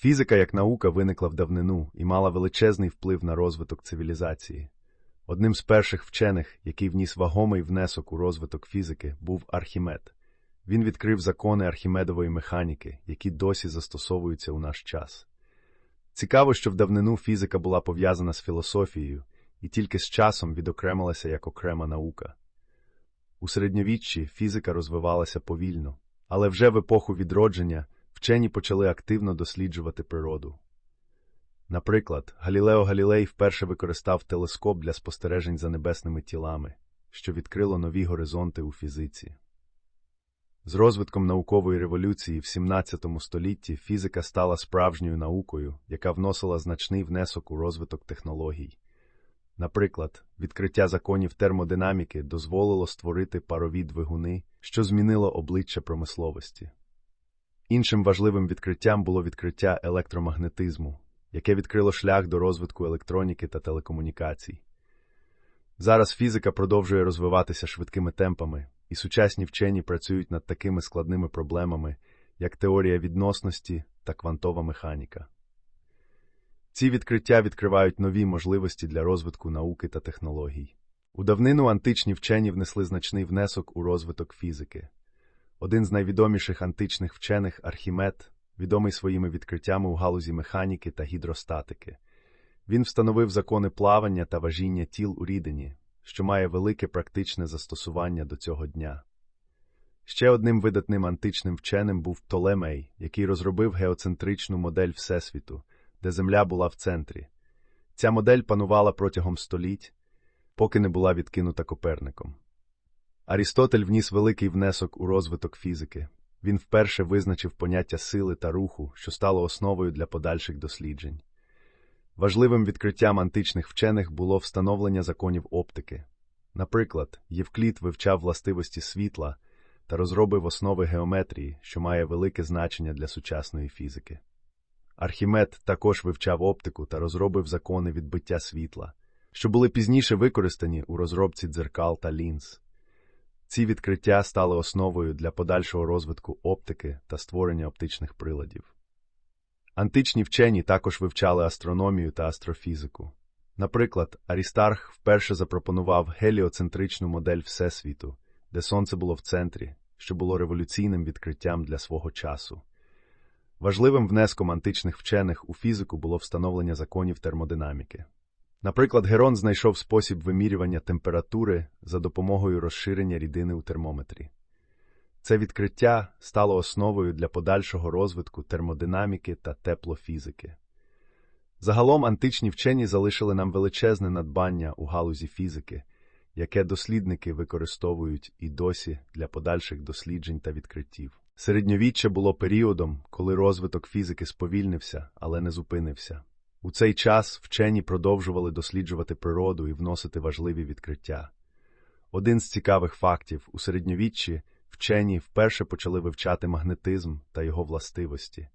Фізика як наука виникла в давнину і мала величезний вплив на розвиток цивілізації. Одним з перших вчених, який вніс вагомий внесок у розвиток фізики, був Архімед. Він відкрив закони архімедової механіки, які досі застосовуються у наш час. Цікаво, що в давнину фізика була пов'язана з філософією і тільки з часом відокремилася як окрема наука. У середньовіччі фізика розвивалася повільно, але вже в епоху відродження вчені почали активно досліджувати природу. Наприклад, Галілео Галілей вперше використав телескоп для спостережень за небесними тілами, що відкрило нові горизонти у фізиці. З розвитком наукової революції в 17 столітті фізика стала справжньою наукою, яка вносила значний внесок у розвиток технологій. Наприклад, відкриття законів термодинаміки дозволило створити парові двигуни, що змінило обличчя промисловості. Іншим важливим відкриттям було відкриття електромагнетизму, яке відкрило шлях до розвитку електроніки та телекомунікацій. Зараз фізика продовжує розвиватися швидкими темпами, і сучасні вчені працюють над такими складними проблемами, як теорія відносності та квантова механіка. Ці відкриття відкривають нові можливості для розвитку науки та технологій. У давнину античні вчені внесли значний внесок у розвиток фізики. Один з найвідоміших античних вчених Архімед, відомий своїми відкриттями у галузі механіки та гідростатики. Він встановив закони плавання та важіння тіл у рідині, що має велике практичне застосування до цього дня. Ще одним видатним античним вченим був Птолемей, який розробив геоцентричну модель Всесвіту, де Земля була в центрі. Ця модель панувала протягом століть, поки не була відкинута Коперником. Арістотель вніс великий внесок у розвиток фізики. Він вперше визначив поняття сили та руху, що стало основою для подальших досліджень. Важливим відкриттям античних вчених було встановлення законів оптики. Наприклад, Євклід вивчав властивості світла та розробив основи геометрії, що має велике значення для сучасної фізики. Архімед також вивчав оптику та розробив закони відбиття світла, що були пізніше використані у розробці дзеркал та лінз. Ці відкриття стали основою для подальшого розвитку оптики та створення оптичних приладів. Античні вчені також вивчали астрономію та астрофізику. Наприклад, Арістарх вперше запропонував геліоцентричну модель Всесвіту, де Сонце було в центрі, що було революційним відкриттям для свого часу. Важливим внеском античних вчених у фізику було встановлення законів термодинаміки. Наприклад, Герон знайшов спосіб вимірювання температури за допомогою розширення рідини у термометрі. Це відкриття стало основою для подальшого розвитку термодинаміки та теплофізики. Загалом античні вчені залишили нам величезне надбання у галузі фізики, яке дослідники використовують і досі для подальших досліджень та відкриттів. Середньовіччя було періодом, коли розвиток фізики сповільнився, але не зупинився. У цей час вчені продовжували досліджувати природу і вносити важливі відкриття. Один з цікавих фактів у середньовіччі вчені вперше почали вивчати магнетизм та його властивості.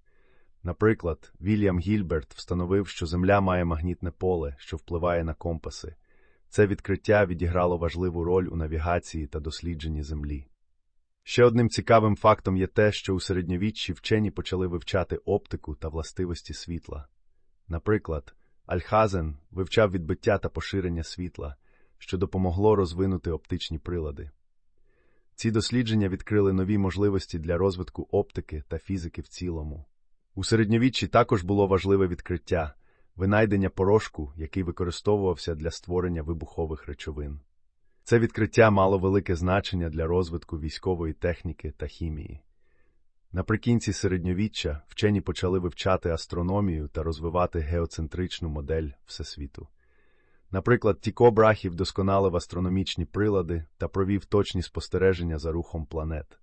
Наприклад, Вільям Гільберт встановив, що Земля має магнітне поле, що впливає на компаси. Це відкриття відіграло важливу роль у навігації та дослідженні Землі. Ще одним цікавим фактом є те, що у середньовіччі вчені почали вивчати оптику та властивості світла. Наприклад, Альхазен вивчав відбиття та поширення світла, що допомогло розвинути оптичні прилади. Ці дослідження відкрили нові можливості для розвитку оптики та фізики в цілому. У середньовіччі також було важливе відкриття винайдення порошку, який використовувався для створення вибухових речовин. Це відкриття мало велике значення для розвитку військової техніки та хімії. Наприкінці середньовіччя вчені почали вивчати астрономію та розвивати геоцентричну модель Всесвіту. Наприклад, Тіко Брахів вдосконалив астрономічні прилади та провів точні спостереження за рухом планет.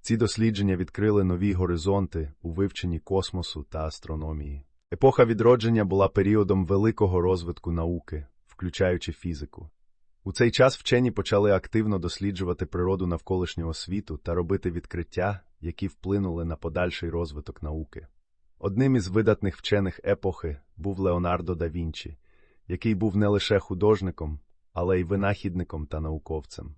Ці дослідження відкрили нові горизонти у вивченні космосу та астрономії. Епоха відродження була періодом великого розвитку науки, включаючи фізику. У цей час вчені почали активно досліджувати природу навколишнього світу та робити відкриття, які вплинули на подальший розвиток науки. Одним із видатних вчених епохи був Леонардо да Вінчі, який був не лише художником, але й винахідником та науковцем.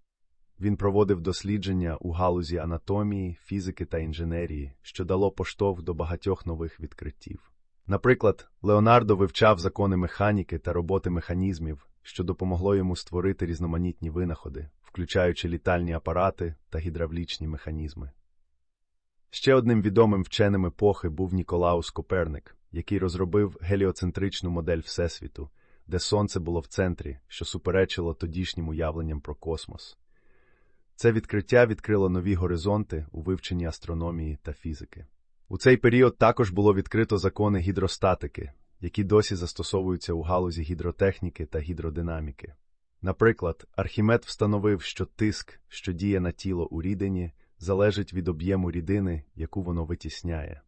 Він проводив дослідження у галузі анатомії, фізики та інженерії, що дало поштовх до багатьох нових відкриттів. Наприклад, Леонардо вивчав закони механіки та роботи механізмів, що допомогло йому створити різноманітні винаходи, включаючи літальні апарати та гідравлічні механізми. Ще одним відомим вченим епохи був Ніколаус Коперник, який розробив геліоцентричну модель Всесвіту, де Сонце було в центрі, що суперечило тодішнім уявленням про космос. Це відкриття відкрило нові горизонти у вивченні астрономії та фізики. У цей період також було відкрито закони гідростатики, які досі застосовуються у галузі гідротехніки та гідродинаміки. Наприклад, Архімед встановив, що тиск, що діє на тіло у рідині, залежить від об'єму рідини, яку воно витісняє.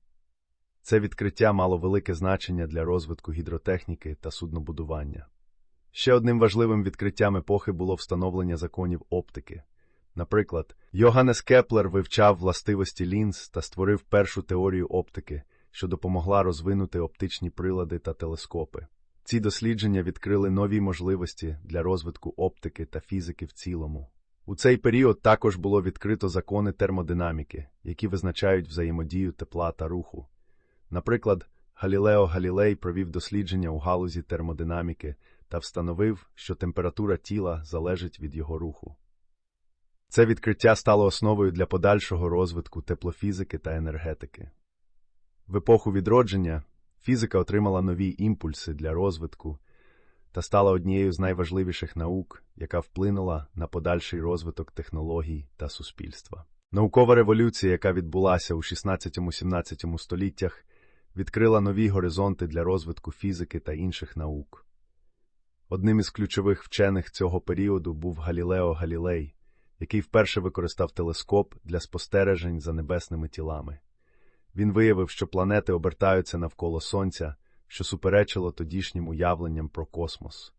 Це відкриття мало велике значення для розвитку гідротехніки та суднобудування. Ще одним важливим відкриттям епохи було встановлення законів оптики. Наприклад, Йоганнес Кеплер вивчав властивості лінз та створив першу теорію оптики, що допомогла розвинути оптичні прилади та телескопи. Ці дослідження відкрили нові можливості для розвитку оптики та фізики в цілому. У цей період також було відкрито закони термодинаміки, які визначають взаємодію тепла та руху. Наприклад, Галілео Галілей провів дослідження у галузі термодинаміки та встановив, що температура тіла залежить від його руху. Це відкриття стало основою для подальшого розвитку теплофізики та енергетики. В епоху відродження фізика отримала нові імпульси для розвитку та стала однією з найважливіших наук, яка вплинула на подальший розвиток технологій та суспільства. Наукова революція, яка відбулася у 16-17 століттях, відкрила нові горизонти для розвитку фізики та інших наук. Одним із ключових вчених цього періоду був Галілео Галілей, який вперше використав телескоп для спостережень за небесними тілами. Він виявив, що планети обертаються навколо Сонця, що суперечило тодішнім уявленням про космос.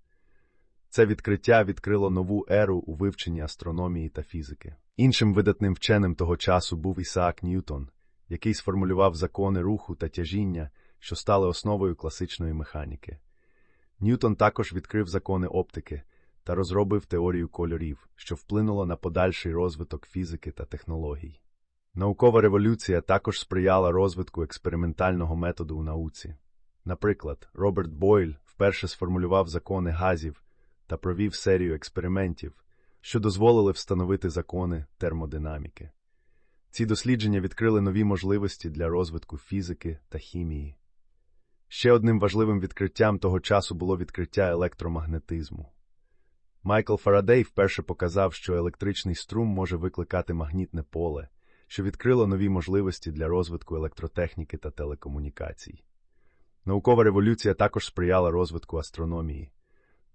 Це відкриття відкрило нову еру у вивченні астрономії та фізики. Іншим видатним вченим того часу був Ісаак Ньютон, який сформулював закони руху та тяжіння, що стали основою класичної механіки. Ньютон також відкрив закони оптики та розробив теорію кольорів, що вплинуло на подальший розвиток фізики та технологій. Наукова революція також сприяла розвитку експериментального методу у науці. Наприклад, Роберт Бойль вперше сформулював закони газів та провів серію експериментів, що дозволили встановити закони термодинаміки. Ці дослідження відкрили нові можливості для розвитку фізики та хімії. Ще одним важливим відкриттям того часу було відкриття електромагнетизму. Майкл Фарадей вперше показав, що електричний струм може викликати магнітне поле, що відкрило нові можливості для розвитку електротехніки та телекомунікацій. Наукова революція також сприяла розвитку астрономії.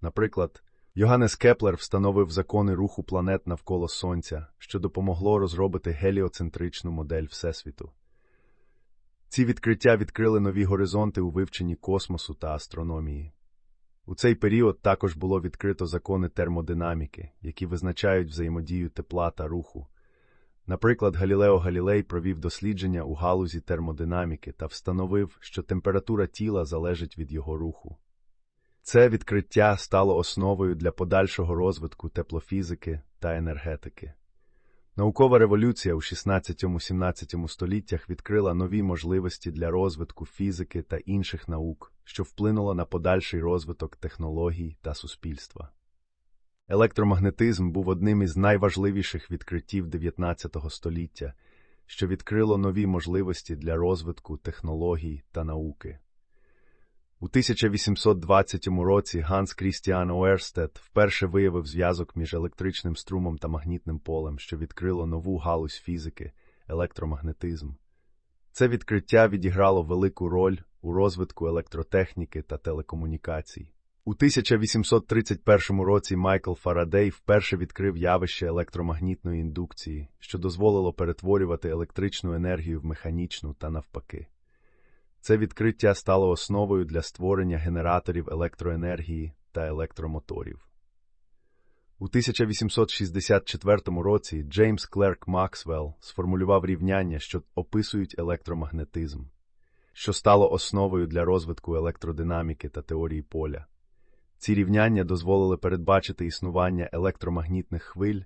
Наприклад, Йоганнес Кеплер встановив закони руху планет навколо Сонця, що допомогло розробити геліоцентричну модель Всесвіту. Ці відкриття відкрили нові горизонти у вивченні космосу та астрономії. У цей період також було відкрито закони термодинаміки, які визначають взаємодію тепла та руху. Наприклад, Галілео Галілей провів дослідження у галузі термодинаміки та встановив, що температура тіла залежить від його руху. Це відкриття стало основою для подальшого розвитку теплофізики та енергетики. Наукова революція у 16-17 століттях відкрила нові можливості для розвитку фізики та інших наук, що вплинуло на подальший розвиток технологій та суспільства. Електромагнетизм був одним із найважливіших відкриттів 19 століття, що відкрило нові можливості для розвитку технологій та науки. У 1820 році Ганс Крістіан Оерстед вперше виявив зв'язок між електричним струмом та магнітним полем, що відкрило нову галузь фізики електромагнетизм. Це відкриття відіграло велику роль у розвитку електротехніки та телекомунікацій. У 1831 році Майкл Фарадей вперше відкрив явище електромагнітної індукції, що дозволило перетворювати електричну енергію в механічну та навпаки. Це відкриття стало основою для створення генераторів електроенергії та електромоторів. У 1864 році Джеймс Клерк Максвелл сформулював рівняння, що описують електромагнетизм, що стало основою для розвитку електродинаміки та теорії поля. Ці рівняння дозволили передбачити існування електромагнітних хвиль,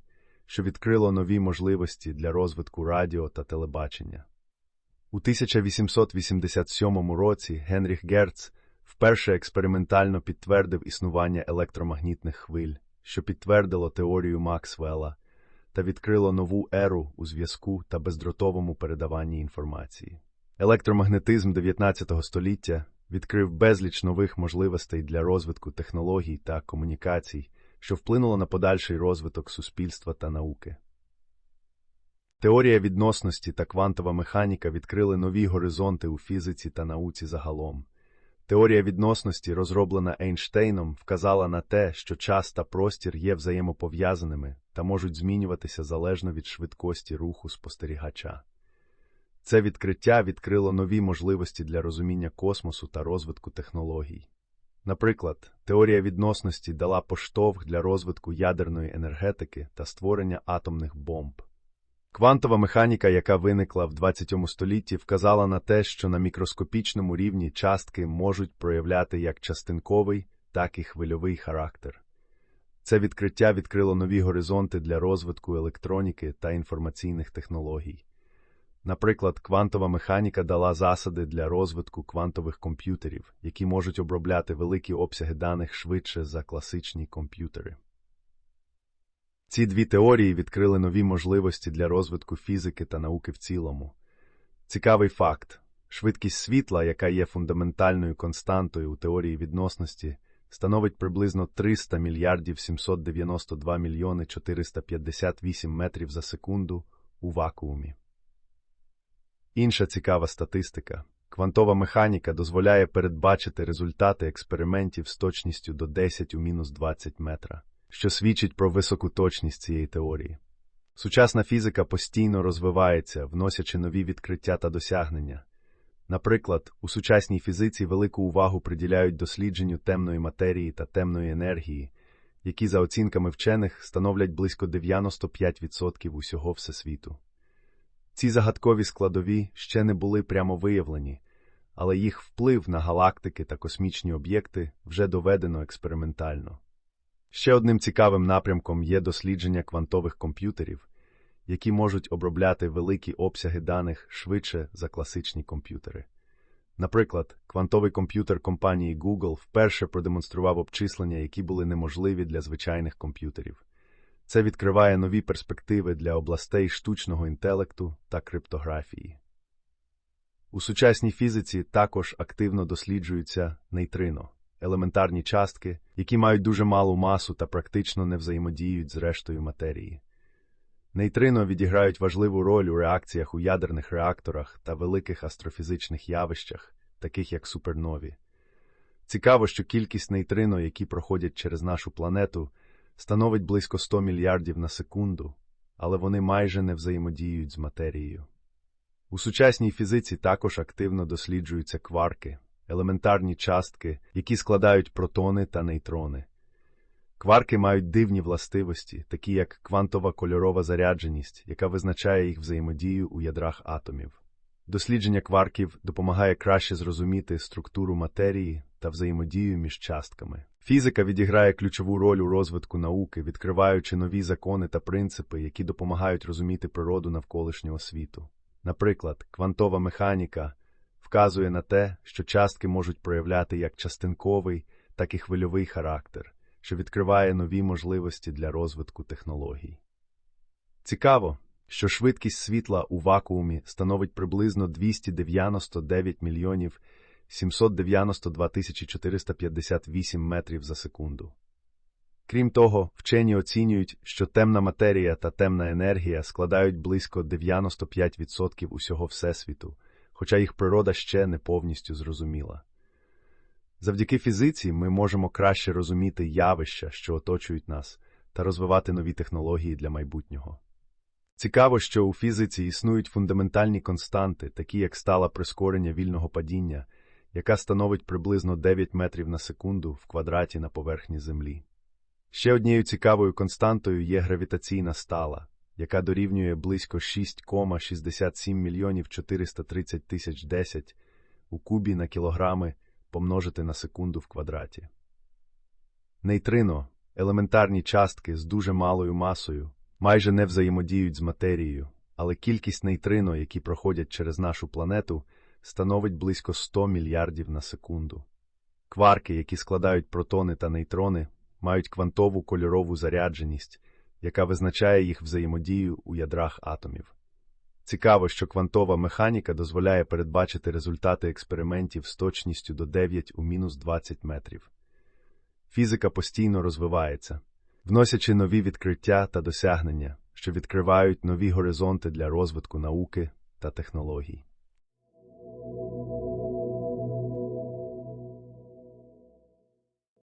що відкрило нові можливості для розвитку радіо та телебачення. У 1887 році Генріх Герц вперше експериментально підтвердив існування електромагнітних хвиль, що підтвердило теорію Максвелла та відкрило нову еру у зв'язку та бездротовому передаванні інформації. Електромагнетизм 19 століття відкрив безліч нових можливостей для розвитку технологій та комунікацій, що вплинуло на подальший розвиток суспільства та науки. Теорія відносності та квантова механіка відкрили нові горизонти у фізиці та науці загалом. Теорія відносності, розроблена Ейнштейном, вказала на те, що час та простір є взаємопов'язаними та можуть змінюватися залежно від швидкості руху спостерігача. Це відкриття відкрило нові можливості для розуміння космосу та розвитку технологій. Наприклад, теорія відносності дала поштовх для розвитку ядерної енергетики та створення атомних бомб. Квантова механіка, яка виникла в 20 столітті, вказала на те, що на мікроскопічному рівні частки можуть проявляти як частинковий, так і хвильовий характер. Це відкриття відкрило нові горизонти для розвитку електроніки та інформаційних технологій. Наприклад, квантова механіка дала засади для розвитку квантових комп'ютерів, які можуть обробляти великі обсяги даних швидше за класичні комп'ютери. Ці дві теорії відкрили нові можливості для розвитку фізики та науки в цілому. Цікавий факт швидкість світла, яка є фундаментальною константою у теорії відносності, становить приблизно 300 мільярдів 792 мільйони 458 метрів за секунду у вакуумі. Інша цікава статистика. Квантова механіка дозволяє передбачити результати експериментів з точністю до 10 у мінус 20 метра, що свідчить про високу точність цієї теорії. Сучасна фізика постійно розвивається, вносячи нові відкриття та досягнення. Наприклад, у сучасній фізиці велику увагу приділяють дослідженню темної матерії та темної енергії, які, за оцінками вчених, становлять близько 95% усього всесвіту. Ці загадкові складові ще не були прямо виявлені, але їх вплив на галактики та космічні об'єкти вже доведено експериментально. Ще одним цікавим напрямком є дослідження квантових комп'ютерів, які можуть обробляти великі обсяги даних швидше за класичні комп'ютери. Наприклад, квантовий комп'ютер компанії Google вперше продемонстрував обчислення, які були неможливі для звичайних комп'ютерів. Це відкриває нові перспективи для областей штучного інтелекту та криптографії. У сучасній фізиці також активно досліджуються нейтрино, елементарні частки, які мають дуже малу масу та практично не взаємодіють з рештою матерії. Нейтрино відіграють важливу роль у реакціях у ядерних реакторах та великих астрофізичних явищах, таких як супернові. Цікаво, що кількість нейтрино, які проходять через нашу планету, становить близько 100 мільярдів на секунду, але вони майже не взаємодіють з матерією. У сучасній фізиці також активно досліджуються кварки, елементарні частки, які складають протони та нейтрони. Кварки мають дивні властивості, такі як квантова кольорова зарядженість, яка визначає їх взаємодію у ядрах атомів. Дослідження кварків допомагає краще зрозуміти структуру матерії та взаємодію між частками. Фізика відіграє ключову роль у розвитку науки, відкриваючи нові закони та принципи, які допомагають розуміти природу навколишнього світу. Наприклад, квантова механіка вказує на те, що частки можуть проявляти як частинковий, так і хвильовий характер, що відкриває нові можливості для розвитку технологій. Цікаво, що швидкість світла у вакуумі становить приблизно 299 мільйонів 792 458 метрів за секунду. Крім того, вчені оцінюють, що темна матерія та темна енергія складають близько 95% усього Всесвіту, хоча їх природа ще не повністю зрозуміла. Завдяки фізиці ми можемо краще розуміти явища, що оточують нас, та розвивати нові технології для майбутнього. Цікаво, що у фізиці існують фундаментальні константи, такі як стала прискорення вільного падіння, яка становить приблизно 9 метрів на секунду в квадраті на поверхні Землі. Ще однією цікавою константою є гравітаційна стала, яка дорівнює близько 6,67 мільйонів 430 тисяч 10 у кубі на кілограми помножити на секунду в квадраті. Нейтрино елементарні частки з дуже малою масою майже не взаємодіють з матерією, але кількість нейтрино, які проходять через нашу планету, становить близько 100 мільярдів на секунду. Кварки, які складають протони та нейтрони, мають квантову кольорову зарядженість, яка визначає їх взаємодію у ядрах атомів. Цікаво, що квантова механіка дозволяє передбачити результати експериментів з точністю до 9 у мінус 20 метрів. Фізика постійно розвивається, вносячи нові відкриття та досягнення, що відкривають нові горизонти для розвитку науки та технологій. thank you